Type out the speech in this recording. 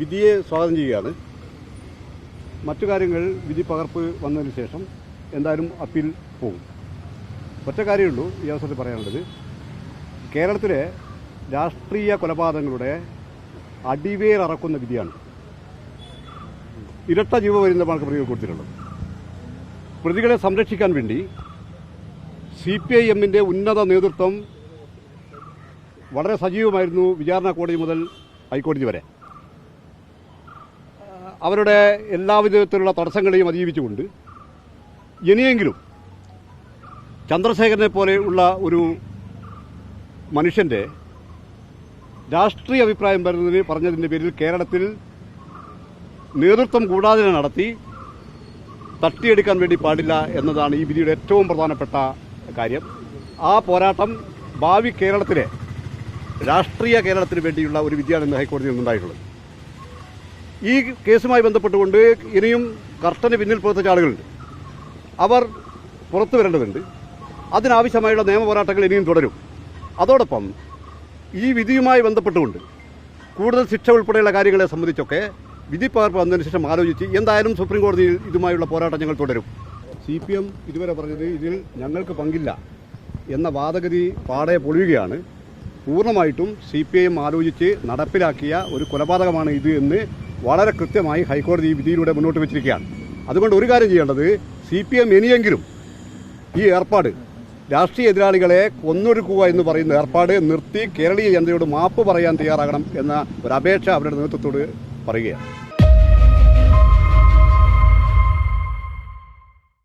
വിധിയെ സ്വാഗതം ചെയ്യുകയാണ്. മറ്റു കാര്യങ്ങൾ വിധി പകർപ്പ് വന്നതിന് ശേഷം എന്തായാലും അപ്പീൽ പോകും. ഒറ്റ കാര്യമുള്ളൂ ഈ അവസരത്തിൽ പറയാനുള്ളത്. കേരളത്തിലെ രാഷ്ട്രീയ കൊലപാതകങ്ങളുടെ അടിവേറക്കുന്ന വിധിയാണ് ഇരട്ട ജീവപര്യന്തമാണ് പ്രതികൾ കൊടുത്തിട്ടുള്ളത്. പ്രതികളെ സംരക്ഷിക്കാൻ വേണ്ടി സി പി ഐ എമ്മിന്റെ ഉന്നത നേതൃത്വം വളരെ സജീവമായിരുന്നു വിചാരണ കോടതി മുതൽ ഹൈക്കോടതി വരെ. അവരുടെ എല്ലാവിധത്തിലുള്ള തടസ്സങ്ങളെയും അതിജീവിച്ചുകൊണ്ട് ഇനിയെങ്കിലും ചന്ദ്രശേഖരനെ പോലെ ഉള്ള ഒരു മനുഷ്യന്റെ രാഷ്ട്രീയ അഭിപ്രായം വരുന്നതിന് പറഞ്ഞതിന്റെ പേരിൽ കേരളത്തിൽ നേതൃത്വം കൂടാതെ നടത്തി തട്ടിയെടുക്കാൻ വേണ്ടി പാടില്ല എന്നതാണ് ഈ വിധിയുടെ ഏറ്റവും പ്രധാനപ്പെട്ട കാര്യം. ആ പോരാട്ടം ഭാവി കേരളത്തിലെ രാഷ്ട്രീയ കേരളത്തിന് വേണ്ടിയുള്ള ഒരു വിധിയാണ് ഇന്ന് ഹൈക്കോടതിയിൽ നിന്നുണ്ടായിട്ടുള്ളത്. ഈ കേസുമായി ബന്ധപ്പെട്ടുകൊണ്ട് ഇനിയും കർട്ടന് പിന്നിൽ പ്രവർത്തിച്ച ആളുകളുണ്ട്. അവർ പുറത്തു വരേണ്ടതുണ്ട്. അതിനാവശ്യമായുള്ള നിയമപോരാട്ടങ്ങൾ ഇനിയും തുടരും. അതോടൊപ്പം ഈ വിധിയുമായി ബന്ധപ്പെട്ടുകൊണ്ട് കൂടുതൽ ശിക്ഷ ഉൾപ്പെടെയുള്ള കാര്യങ്ങളെ സംബന്ധിച്ചൊക്കെ വിധി പകർപ്പ് വന്നതിന് ശേഷം ആലോചിച്ച് എന്തായാലും സുപ്രീം കോടതിയിൽ ഇതുമായുള്ള പോരാട്ടം ഞങ്ങൾ തുടരും. സി പി എം ഇതുവരെ പറഞ്ഞത് ഇതിൽ ഞങ്ങൾക്ക് പങ്കില്ല എന്ന വാദഗതി പാടെ പൊളിയുകയാണ്. പൂർണമായിട്ടും സി പി ഐ എം ആലോചിച്ച് നടപ്പിലാക്കിയ ഒരു കൊലപാതകമാണ് ഇത് എന്ന് വളരെ കൃത്യമായി ഹൈക്കോടതി ഈ വിധിയിലൂടെ മുന്നോട്ട് വെച്ചിരിക്കുകയാണ്. അതുകൊണ്ട് ഒരു കാര്യം ചെയ്യേണ്ടത് സി പി എം ഇനിയെങ്കിലും ഈ ഏർപ്പാട് രാഷ്ട്രീയ എതിരാളികളെ കൊന്നൊടുക്കുക എന്ന് പറയുന്ന ഏർപ്പാട് നിർത്തി കേരളീയ ജനതയോട് മാപ്പ് പറയാൻ തയ്യാറാകണം എന്ന ഒരു അപേക്ഷ അവരുടെ നേതൃത്വത്തോട് പറയുകയാണ്.